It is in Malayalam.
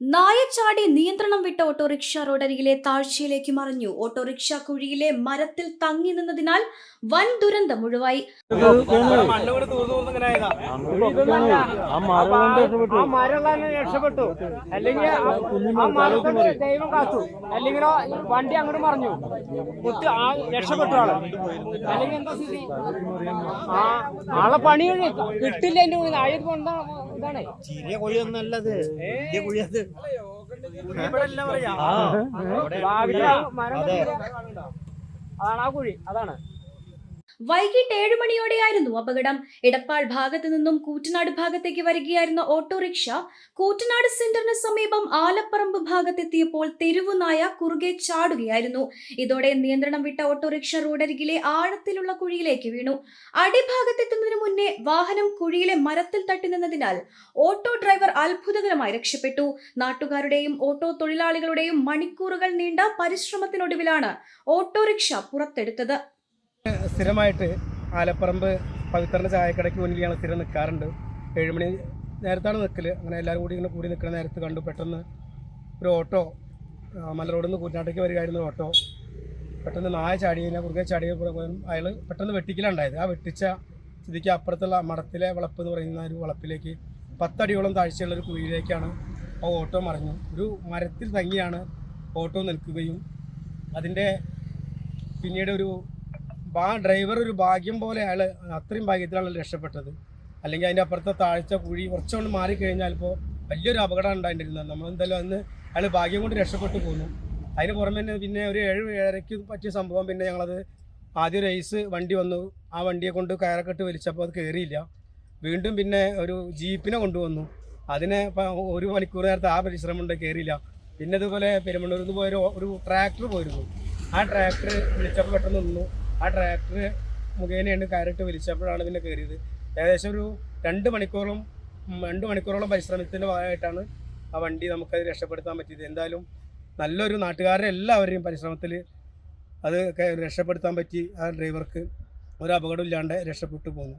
നായച്ചാടി നിയന്ത്രണം വിട്ട ഓട്ടോറിക്ഷ റോഡരികിലെ താഴ്ചയിലേക്ക് മറിഞ്ഞു ഓട്ടോറിക്ഷ കുഴിയിലെ മരത്തിൽ തങ്ങി നിന്നതിനാൽ വൻ ദുരന്തം ഒഴിവായി രക്ഷപ്പെട്ടു അല്ലെങ്കിൽ വണ്ടി അങ്ങോട്ട് മറിഞ്ഞു ആൾ പണി. കിട്ടില്ല എന്റെ വലിയ കുഴിയത് മരം അതാണ് ആ കുഴി. അതാണ്. വൈകിട്ട് ഏഴ് മണിയോടെയായിരുന്നു അപകടം. ഇടപ്പാൾ ഭാഗത്തു നിന്നും കൂറ്റനാട് ഭാഗത്തേക്ക് വരികയായിരുന്ന ഓട്ടോറിക്ഷ കൂറ്റനാട് സെന്ററിന് സമീപം ആലപ്പറമ്പ് ഭാഗത്തെത്തിയപ്പോൾ തെരുവുനായ കുറുകെ ചാടുകയായിരുന്നു. ഇതോടെ നിയന്ത്രണം വിട്ട ഓട്ടോറിക്ഷ റോഡരികിലെ ആഴത്തിലുള്ള കുഴിയിലേക്ക് വീണു. അടിഭാഗത്തെത്തുന്നതിന് മുന്നേ വാഹനം കുഴിയിലെ മരത്തിൽ തട്ടി നിന്നതിനാൽ ഓട്ടോ ഡ്രൈവർ അത്ഭുതകരമായി രക്ഷപ്പെട്ടു. നാട്ടുകാരുടെയും ഓട്ടോ തൊഴിലാളികളുടെയും മണിക്കൂറുകൾ നീണ്ട പരിശ്രമത്തിനൊടുവിലാണ് ഓട്ടോറിക്ഷ പുറത്തെടുത്തത്. സ്ഥിരമായിട്ട് ആലപ്പറമ്പ് പവിത്രന്റെ ചായക്കടയ്ക്ക് ഞങ്ങൾ സ്ഥിരം നിൽക്കാറുണ്ട്. ഏഴുമണി നേരത്താണ് നിൽക്കൽ അങ്ങനെ എല്ലാവരും കൂടി ഇങ്ങനെ കൂടി നിൽക്കുന്ന നേരത്ത് കണ്ടു പെട്ടെന്ന് ഒരു ഓട്ടോ മല മലറോഡിൽ നിന്ന് കൂറ്റനാട്ടേക്ക് വരികയായിരുന്നു ഓട്ടോ. പെട്ടെന്ന് നായ ചാടിയതിനെ കുറുകെ ചാടിയ അയാൾ പെട്ടെന്ന് വെട്ടിക്കലുണ്ടായത് ആ വെട്ടിച്ച സ്ഥിതിക്ക് അപ്പുറത്തുള്ള മടത്തിലെ വളപ്പ് എന്ന് പറയുന്ന ഒരു വളപ്പിലേക്ക് പത്തടിയോളം താഴ്ചയുള്ള ഒരു കുഴിയിലേക്കാണ് ആ ഓട്ടോ മറിഞ്ഞു. ഒരു മരത്തിൽ തങ്ങിയാണ് ഓട്ടോ നിൽക്കുകയും അതിന്റെ പിന്നീട് ഒരു ആ ഡ്രൈവർ ഒരു ഭാഗ്യം പോലെ അയാൾ അത്രയും ഭാഗ്യത്തിലാണ് രക്ഷപ്പെട്ടത്. അല്ലെങ്കിൽ അതിന്റെ അപ്പുറത്തെ താഴ്ച കുഴി കുറച്ചുകൊണ്ട് മാറിക്കഴിഞ്ഞാൽ ഇപ്പോൾ വലിയൊരു അപകടം ഉണ്ടായിട്ടിരുന്നത്. നമ്മളെന്തായാലും അന്ന് അയാൾ ഭാഗ്യം കൊണ്ട് രക്ഷപ്പെട്ടു പോന്നു. അതിന് പുറമെ തന്നെ പിന്നെ ഒരു ഏഴ് ഏഴരയ്ക്ക് പറ്റിയ സംഭവം പിന്നെ ഞങ്ങളത് ആദ്യം ഒരു ഐസ് വണ്ടി വന്നു. ആ വണ്ടിയെ കൊണ്ട് കയറക്കെട്ട് വലിച്ചപ്പോൾ അത് കയറിയില്ല വീണ്ടും പിന്നെ ഒരു ജീപ്പിനെ കൊണ്ടുവന്നു. അതിനെ ഒരു മണിക്കൂർ നേരത്തെ ആ പരിശ്രമം ഉണ്ട് കയറിയില്ല പിന്നെ ഇതുപോലെ പെരുമണ്ണൂരിൽ നിന്ന് പോയൊരു ഒരു ട്രാക്ടർ പോയിരുന്നു. ആ ട്രാക്ടർ വിളിച്ചപ്പോൾ പെട്ടെന്ന് നിന്നു. ആ ട്രാക്ടർ മുഖേനയാണ് കയറിട്ട് വലിച്ചപ്പോഴാണ് പിന്നെ കയറിയത്. ഏകദേശം ഒരു രണ്ട് മണിക്കൂറും രണ്ട് മണിക്കൂറോളം പരിശ്രമത്തിന്റെ ഭാഗമായിട്ടാണ് ആ വണ്ടി നമുക്കത് രക്ഷപ്പെടുത്താൻ പറ്റിയത്. എന്തായാലും നല്ലൊരു നാട്ടുകാരുടെ എല്ലാവരെയും പരിശ്രമത്തിൽ അത് രക്ഷപ്പെടുത്താൻ പറ്റി ആ ഡ്രൈവർക്ക് ഒരു അപകടമില്ലാണ്ട് രക്ഷപ്പെട്ടു പോന്നു.